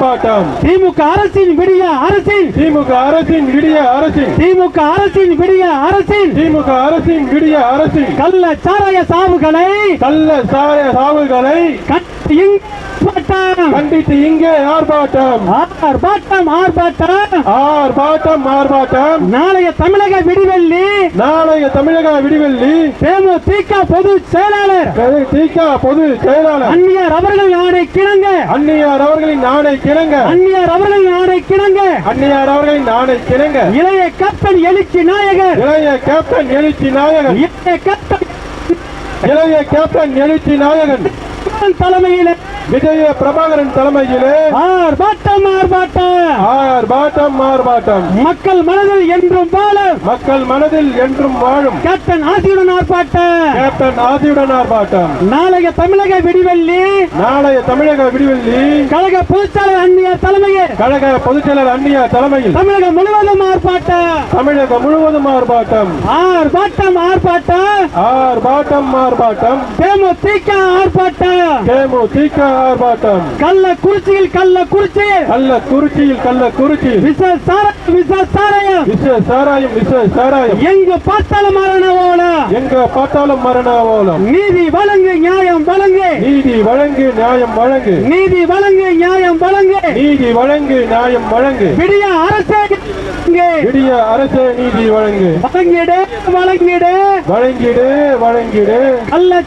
ஆர்ப்பாட்டம் திமுக அரசின் விடிய அரசின். திமுக அரசின் விடிய அரசின். திமுக அரசின் விடிய அரசின். திமுக அரசின் விடிய அரசின். கள்ள சாராய சாவுகளை கள்ள சாய சாவுகளை கண்டித்து இங்கே ஆர்ப்பாட்டம். ஆர்ப்பாட்டம் ஆர்ப்பாட்டம். ஆர்ப்பாட்டம் ஆர்ப்பாட்டம். நாளைய தமிழக விடிவெள்ளி. நாளைய தமிழக விடிவெள்ளி. தேமுதிக பொதுச் செயலாளர். திக பொது செயலாளர். அந்நியர் அவர்கள் ஆணை கிணங்க அன்னியார் அவர்களின் ஆணை கிணங்க. அந்நியர் அவர்கள் ஆணை கிணங்க. அன்னியார் அவர்களின் ஆணை கிணங்க. இளைய கேப்டன் எழுச்சி நாயகர். இளைய கேப்டன் எழுச்சி நாயகன். இளைய கேப்டன் எழுச்சி நாயகன். தலைமையில். விஜய பிரபாகரன் தலைமையிலே. ஆர்ப்பாட்டம் ஆர்ப்பாட்டம் ஆர்ப்பாட்டம் ஆர்ப்பாட்டம் மக்கள் மனதில் என்றும் வாழும். மக்கள் மனதில் என்றும் வாழும். கேப்டன் ஆசியுடன் ஆர்ப்பாட்டம் கேப்டன் ஆதியுடன் ஆர்ப்பாட்டம் நாளைய தமிழக விடிவெள்ளி. நாளைய தமிழக விடிவெள்ளி. கழக பொதுச்சாளர் அந்நியர் தலைமையில். கழக பொதுச்செயலர் அன்னியார் தலைமையில். தமிழகம் முழுவதும் ஆர்ப்பாட்டம் தமிழகம் முழுவதும் ஆர்ப்பாட்டம் ஆர்ப்பாட்டம் ஆர்ப்பாட்டம் ஆர்ப்பாட்டம் ஆர்ப்பாட்டம் தேமுதிக ஆர்ப்பாட்டம் தேமுதிக ஆர்ப்பாட்டம். கள்ளக்குறிச்சியில் கள்ளக்குறிச்சியில் கள்ளக்குறிச்சியில் கள்ளக்குறிச்சியில் விச சார விச சாராயம். விச சாராயம் விச சாராயம். எங்கு பார்த்தாலும் மரண ஓலம் எங்க பார்த்தாலும் மரண ஓலம் நீதி வழங்கு நியாயம் வழங்கு. நீதி வழங்கு நியாயம் வழங்கு. நீதி வழங்கு நியாயம் வழங்கு. நீதி வழங்கு நியாயம் வழங்கு. விடிய அரசே விடிய அரசே நீதி வழங்கு. வழங்கிடு வழங்கிடு. வழங்கிடு வழங்கிடு. கள்ள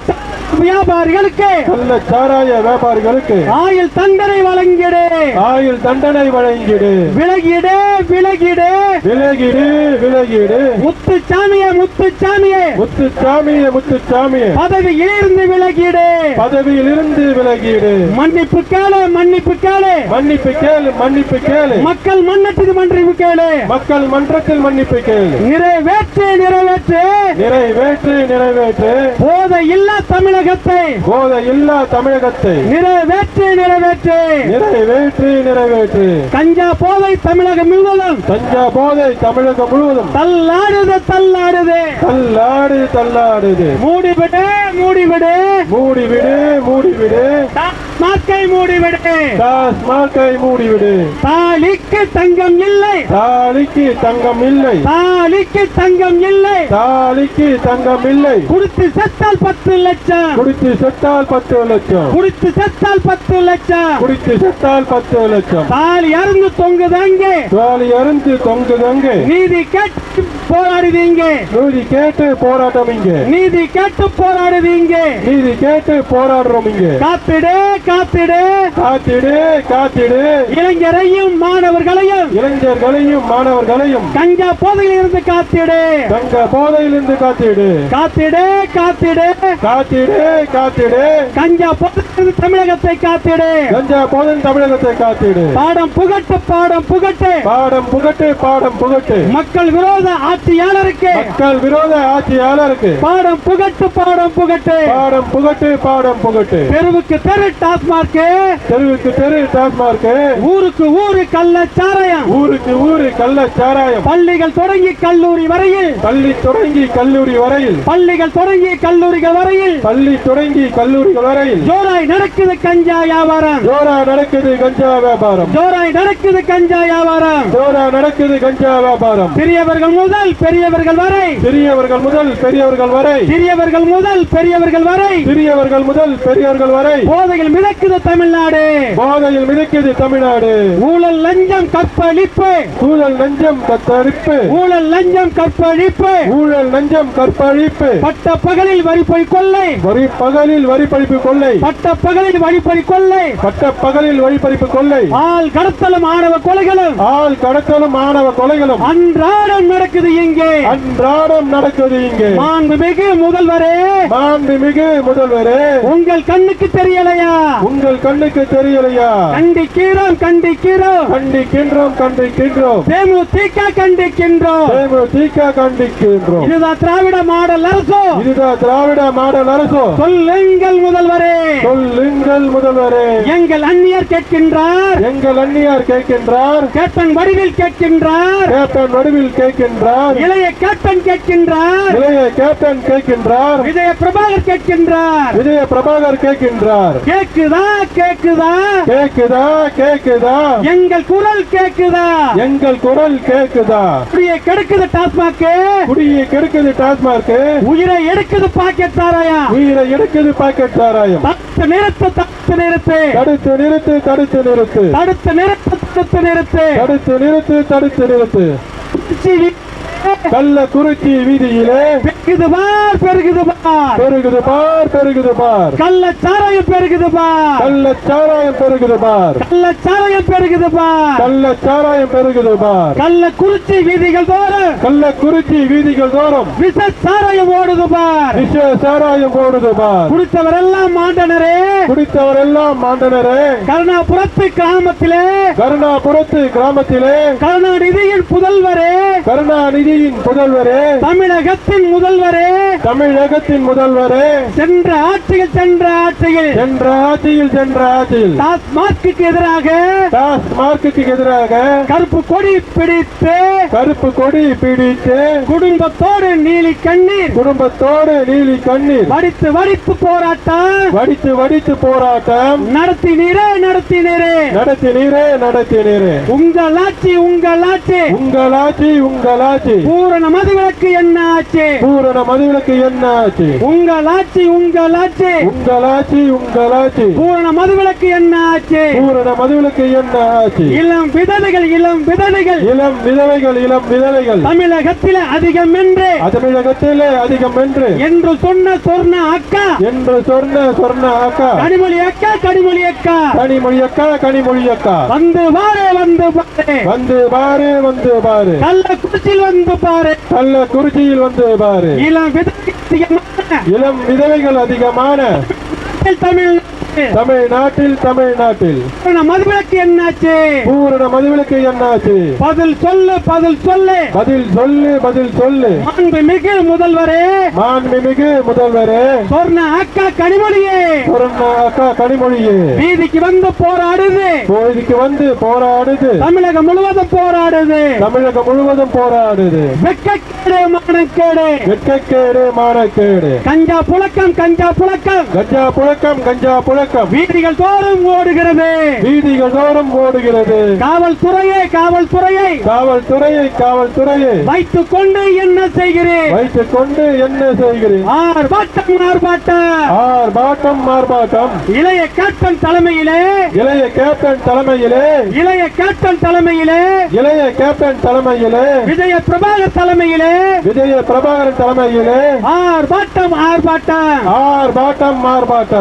வியாபாரிகளுக்கு. கள்ள சாராய வியாபாரிகளுக்கு. ஆயுள் தண்டனை வழங்கிடு. ஆயுள் தண்டனை வழங்கிடு. விலகிடு விலகிடு. விலகிடு விலகிடு. முத்துச்சாமியே முத்துச்சாமியே. முத்துச்சாமியே முத்துச்சாமியே. பதவியில் இருந்து விலகிடு. பதவியில் இருந்து விலகிடு. மன்னிப்பு கேளு மன்னிப்பு கேளு. மன்னிப்பு கேளு மன்னிப்பு கேளு. மக்கள் மன்னத்துக்கு மன்னிப்பு கேளு. மக்கள் மன்றத்தில் மன்னிப்பு கேளு. நிறைவேற்று நிறைவேற்று. நிறைவேற்று நிறைவேற்று. போதை இல்லா தமிழகத்தை போதை இல்லா தமிழகத்தை நிறைவேற்று நிறைவேற்று. நிறைவேற்று நிறைவேற்று. கஞ்சா போதை தமிழகம் முழுவதும். தஞ்சா போதை தமிழகம் முழுவதும். தள்ளாடுது தள்ளாடுது. தள்ளாடு தள்ளாடுது. மூடிவிடு மூடிவிடு. மூடிவிடு மூடிவிடு. மார்க்கை மூடிவிடு. டாஸ்மார்க்கை மூடிவிடு. தாலிக்கு தங்கம் இல்லை. தாலிக்கு தங்கம் இல்லை. தாலிக்கு தங்கம் இல்லை. தாலிக்கு தங்கம் இல்லை. குடித்து செத்தால் பத்து லட்சம். குடித்து செத்தால் பத்து லட்சம். குடித்து செத்தால் பத்து லட்சம். குடித்து செத்தால் பத்து லட்சம். தாலி அருந்து தொங்குதாங்க தாலி அருந்து தொங்குதங்க நீதி கேட்டு போராடுவீங்க. நீதி கேட்டு போராட்டம் இங்க. நீதி கேட்டு போராடுவீங்க. நீதி கேட்டு போராடுறோம் இங்க. காத்திடு காத்திடு. காத்திடு காத்திடு. இளைஞரையும் மாணவர்களையும். இளைஞர்களையும் மாணவர்களையும். கஞ்சா போதையில் இருந்து காத்திடு. தங்க போதையிலிருந்து காத்திடு. காத்திடு காத்திடு. காத்திடு காத்திடு. கஞ்சா போதையிலிருந்து தமிழகத்தை காத்திடு. கஞ்சா போதையின் தமிழகத்தை காத்திடு. பாடம் புகட்டு பாடம் புகட்டு. பாடம் புகட்டு பாடம் புகட்டு. மக்கள் விரோத ஆட்சியாளருக்கு. மக்கள் விரோத ஆட்சியாளருக்கு. பாடம் புகட்டு பாடம் புகட்டு. பாடம் புகட்டு பாடம் புகட்டு. தெருவுக்கு தெரு டாஸ்மார்க் தெருவுக்கு தெரு டாஸ்மார்க் ஊருக்கு ஊரு கள்ள சாராயம். ஊருக்கு ஊரு கள்ள சாராயம். பள்ளிகள் தொடங்கி கல்லூரி வரையில். பள்ளி தொடங்கி கல்லூரி வரையில். பள்ளிகள் தொடங்கி கல்லூரிகள் வரையில். பள்ளி தொடங்கி கல்லூரிகள் வரையில். ஜோராய் நடக்குது கஞ்சா வியாபாரம். ஜோரா நடக்குது கஞ்சா வியாபாரம். ஜோராய் நடக்குது கஞ்சா வியாபாரம். ஜோரா நடக்குது கஞ்சா வியாபாரம். பெரியவர்கள் முதல் பெரியவர்கள் வரை. சிறியவர்கள் முதல் பெரியவர்கள் வரை. சிறியவர்கள் முதல் பெரியவர்கள் வரை. சிறியவர்கள் முதல் பெரியவர்கள் வரை. போதையில் மிதக்குது தமிழ்நாடு. போதையில் மிதக்குது தமிழ்நாடு. ஊழல் லஞ்சம் கற்பழிப்பு. ஊழல் நஞ்சம் கத்தரிப்பு ஊழல் லஞ்சம் கற்பழிப்பு. ஊழல் நஞ்சம் கற்பழிப்பு. பட்ட பகலில் வரிப்பொய் கொள்ளை. வரி பகலில் வரி பறிப்பு கொள்ளை. பட்ட பகலில் வழிப்பறி கொள்ளை. பட்ட பகலில் வரி பறிப்பு கொள்ளை. ஆள் கடத்தலும் ஆணவ கொலைகளும். ஆள் கடத்தலும் மாணவ கொலைகளும். அன்றாடம் நடக்குது இங்கே. அன்றாடம் நடக்குது இங்கே. மாண்புமிகு முதல்வரே. மாண்புமிகு முதல்வரே. உங்கள் கண்ணுக்கு தெரியலையா? உங்கள் கண்ணுக்கு தெரியலையா? கண்டிக்கிறோம் கண்டிக்கிறோம். கண்டிக்கின்றோம் கண்டிக்கின்றோம். தேமுதிக கண்டிக்கின்றோம். தேமுதிக கண்டிக்கின்றோம். இதுதான் திராவிட மாடல் அரசு. இதுதான் திராவிட மாடல் அரசு. சொல்லுங்கள் முதல்வரே. சொல்லுங்கள் முதல்வரே. எங்கள் அந்நியர் கேட்கின்றார். எங்கள் அந்நியார் கேட்கின்றார். கேப்டன் வடிவில் கேட்கின்றார். கேப்டன் வடிவில் கேட்கின்றார். கேட்கின்றார். இளைய கேப்டன் கேட்கின்றார். இளைய கேப்டன் கேட்கின்றார். விஜய பிரபாகர் கேட்கின்றார். விஜய பிரபாகர் கேட்கின்றார். கேக்குதா கேக்குதா கேக்குதா கேக்குதா எங்கள் குரல் கேக்குதா எங்கள் குரல் கேக்குதா குடியை கெடுக்குது டாஸ்மாக் குடியை கெடுக்குது டாஸ்மாக் உயிரை எடுக்குது பாக்கெட் சாராயம். உயிரை எடுக்குது பாக்கெட் சாராயம். பத்து நிறுத்து தத்து நிறுத்து. தடுத்து நிறுத்து தடுத்து நிறுத்து. தடுத்து நிறுத்து தடுத்து நிறுத்து. தடுத்து நிறுத்து தடுத்து நிறுத்து. கள்ள குறிச்சி வீதியிலே பெருகுது பார் பெருகுது பார். பெருகுது பார் பெருகுது பார். கள்ள சாராயம் பெருகுது பார். கள்ள சாராயம் பெருகுது பார். கள்ள சாராயம் பெருகுது பார். கள்ள சாராயம் பெருகுது பார். கள்ள குறிச்சி வீதிகள் தோறும் கள்ள குறிச்சி வீதிகள் தோறும் விச சாராயம் ஓடுது பார். விஷ சாராயம் போடுது பார். குடித்தவரெல்லாம் மாண்டனரே. குடித்தவர் எல்லாம் மாண்டனரே. கருணாபுரத்து கிராமத்திலே. கருணாபுரத்து கிராமத்திலே. கருணாநிதியின் புதல்வரே. கருணாநிதியின் புதல்வரே தமிழகத்தின் முதல்வரே. தமிழகத்தின் முதல்வரே. சென்ற ஆட்சியில் சென்ற ஆட்சியில். சென்ற ஆட்சியில் சென்ற ஆட்சியில். டாஸ்மார்க்கு எதிராக. டாஸ்மார்க்கு எதிராக. கருப்பு கொடி பிடித்து. கருப்பு கொடி பிடித்து. குடும்பத்தோடு நீலி கண்ணீர். குடும்பத்தோடு நீலி கண்ணீர். வடித்து வடித்து போராட்டம். வடித்து வடித்து போராட்டம். நடத்தினீரே நடத்தினீரே நடத்தினீரே நடத்தினீரே உங்கள் ஆட்சி உங்கள் ஆட்சி. உங்கள் ஆட்சி உங்கள் ஆட்சி. பூரண மதுவிலக்கு என்ன ஆச்சு பூரண மதுவிலக்கு என்ன ஆச்சு உங்கள் ஆட்சி உங்கள் ஆட்சி. உங்கள் ஆட்சி உங்கள் ஆட்சி. பூரண மதுவிலக்கு என்ன ஆச்சு பூரண மதுவிலக்கு என்ன ஆச்சு இளம் விதவைகள் இளம் விதவைகள். இளம் விதவைகள் இளம் விதவைகள். தமிழகத்தில் அதிகம் என்று தமிழகத்திலே அதிகம் என்று என்று சொன்ன சொர்ண அக்கா. என்று சொன்ன சொன்ன அக்கா. கனிமொழி அக்கா கனிமொழி அக்கா. கனிமொழி அக்கா கனிமொழி அக்கா. வந்து பாரு வந்து பாரு வந்து பாரு வந்து பாரு கள்ள குடிச்சில் வந்து பாரு. கள்ள குறிச்சியில் வந்து பாரு. இளம் விதவைகள் அதிகமான. இளம் விதவைகள் அதிகமான. தமிழ்நாடு தமிழ்நாட்டில் தமிழ்நாட்டில். மதுவிலக்கு என்னாச்சு? பூரண மதுவிலக்கு என்னாச்சு? பதில் சொல்லு பதில் சொல்லு. பதில் சொல்லு பதில் சொல்லு. மாண்புமிகு முதல்வரே. மாண்புமிகு முதல்வரே. சொர்ண அக்கா கனிமொழியே. அக்கா கனிமொழியே. வீதிக்கு வந்து போராடுது. கோயிலுக்கு வந்து போராடுது. தமிழகம் முழுவதும் போராடுது. தமிழகம் முழுவதும் போராடுது. வெக்கக்கேடு மானக்கேடு. வெட்கக்கேடு மானக்கேடு. கஞ்சா புழக்கம் கஞ்சா புழக்கம். கஞ்சா புழக்கம் கஞ்சா புழக்கம். வீதிகள் தோறும் ஓடுகிறது. வீதிகள் தோறும் ஓடுகிறது. காவல்துறையே காவல்துறையை. காவல்துறையை காவல்துறையை. வைத்துக் கொண்டு என்ன செய்கிறேன்? வைத்துக் கொண்டு என்ன செய்கிறேன்? ஆர்ப்பாட்டம் ஆர்ப்பாட்டம். ஆர்ப்பாட்டம் ஆர்ப்பாட்டம். இளைய கேப்டன் தலைமையிலே. இளைய கேப்டன் தலைமையிலே. இளைய கேப்டன் தலைமையிலே. இளைய கேப்டன் தலைமையிலே. விஜய பிரபாகர் தலைமையிலே. விஜய பிரபாகரன் தலைமையிலே. ஆர்ப்பாட்டம் ஆர்ப்பாட்டம். ஆர்ப்பாட்டம் ஆர்ப்பாட்டம்.